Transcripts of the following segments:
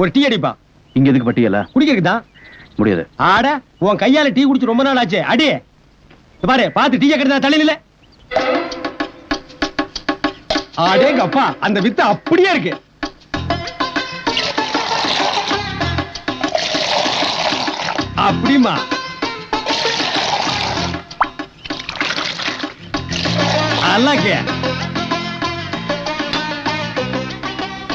ஒரு டீ அடிப்பா இங்க எதுக்கு பட்டியல குடிக்கிறதுக்கு தான் முடியாது. ஆட உன் கையால டீ குடிச்சு ரொம்ப நாள் ஆச்சு. அடி பாரு பாத்து டீ கெடுத்தா நில்ல ஆடேங்க அப்பா அந்த வித்து அப்படியே இருக்கு. அப்படிமா அல்லாக்கே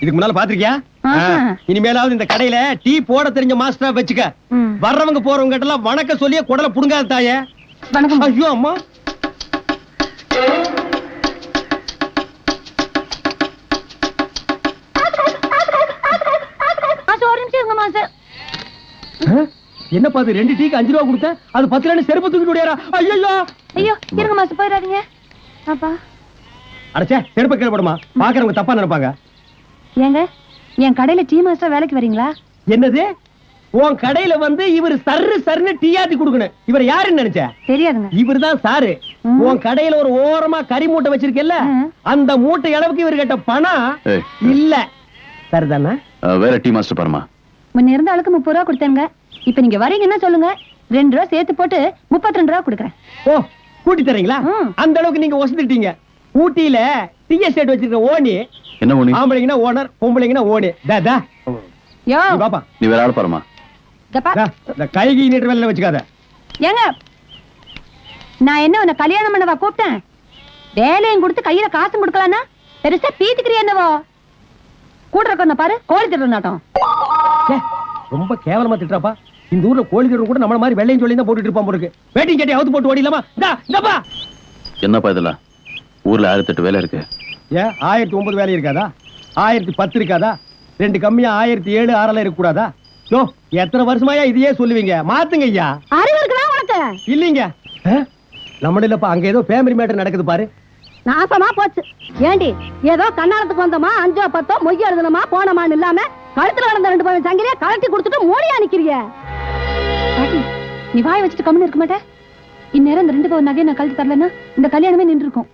இதுக்கு முன்னால பாத்திருக்கியா. இனிமேலாவது இந்த கடையில டீ போட தெரிஞ்ச மாஸ்டரா வச்சுக்க. வர்றவங்க போறவங்க கிட்ட எல்லாம் வணக்கம் சொல்லியே குடல புடுங்காத தாயே. வணக்கம். ஐயோ அம்மா? என்னப்பா அது ரெண்டு டீக்கு அஞ்சு ரூபா கொடுத்த அது பத்து ரூபா செருப்பு தூக்கிட்டு ஓடியாரா? ஐயோ ஐயோ இருங்க மாசம் போயிடாதீங்க. அப்பா அடச்சே செருப்பு கீழே போடுமா. பாக்குறவங்க தப்பா நினைப்பாங்க. ஏங்க என் கடையில டீ மாஸ்டர் வேலைக்கு வரீங்களா? என்னது? உன் கடையில வந்து இவர் சர்ரு சர்னு டீயாத்தி கொடுக்கணும். இவர் யாருன்னு நினைச்ச? தெரியாதுங்க. இவர் தான் சாரு. உன் கடையில ஒரு ஓரமா கறி மூட்டை வச்சிருக்கல. அந்த மூட்டை அளவுக்கு இவர் கிட்ட பணம் இல்ல. சரிதானே? வேற டீ மாஸ்டர் பாருமா முன்ன இருந்த ஆளுக்கு முப்பது ரூபா கொடுத்தேங்க இப்ப நீங்க வரீங்கன்னா சொல்லுங்க? ரெண்டு ரூபா சேர்த்து போட்டு முப்பத்தி ரெண்டு ரூபா கொடுக்குறேன். ஓ கூட்டி தரீங்களா. அந்த அளவுக்கு நீங்க வசதிட்டீங்க ஊட்டியில டீ எஸ்டேட் வச்சிருக்க ஓனி என்ன ஒண்ணு ஆம்பளைங்கன்னா ஓனர் பொம்பளைங்கன்னா ஓனி தா தா. யோ. நீ பாப்பா. நீ வேற ஆள் பாருமா இந்த கைகி நீட்டு வேலை வச்சுக்காத. ஏங்க நான் என்ன உன்னை கல்யாணம் பண்ணவா கூப்பிட்டேன்? வேலையும் கொடுத்து கையில காசும் கொடுக்கலான்னா? பெருசா பீத்துக்கிறியா என்னவோ? கூட இருக்க பாரு கோழி திருட நாட்டம். ரொம்ப கேவலமா திட்டுறாப்பா. இந்த ஊர்ல கோழி திருடன் கூட நம்மள மாதிரி வெள்ளையும் சொல்லி தான் போட்டுட்டு இருப்பான் போல இருக்கு. வேட்டிங் கேட்டி அவுத்து போட்டு ஓடிலாமா என்னப்பா இதெல்லாம்? ஊர்ல ஆயிரத்தி எட்டு வேலை இருக்கு. ஏன் ஆயிரத்தி ஒன்பது வேலை இருக்காதா? ஆயிரத்தி பத்து இருக்காதா? ரெண்டு கம்மியா ஆயிரத்தி ஏழு ஆறெல்லாம் இருக்க கூடாதா? யோ எத்தனை வருஷமாயா இதையே சொல்லுவீங்க? மாத்துங்க ஐயா. அறிவு இருக்குதா உனக்கு? இல்லீங்க. நம்ம இல்லப்பா அங்க ஏதோ ஃபேமிலி மேட்டர் நடக்குது பாரு. நாசமா போச்சு. ஏண்டி ஏதோ கண்ணாலத்துக்கு வந்தோமா அஞ்சோ பத்தோ மொய் எழுதணுமா போனமான்னு இல்லாம கழுத்துல கடந்த ரெண்டு பவன் சங்கிலியா கழட்டி கொடுத்துட்டு மூடியா நிக்கிறிய? நீ வாய் வச்சுட்டு கம்முன்னு இருக்க மாட்டே. இந்நேரம் இந்த ரெண்டு பவன் நகையை நான் கழட்டி தரலன்னா இந்த கல்யாணமே நின்று இருக்கும்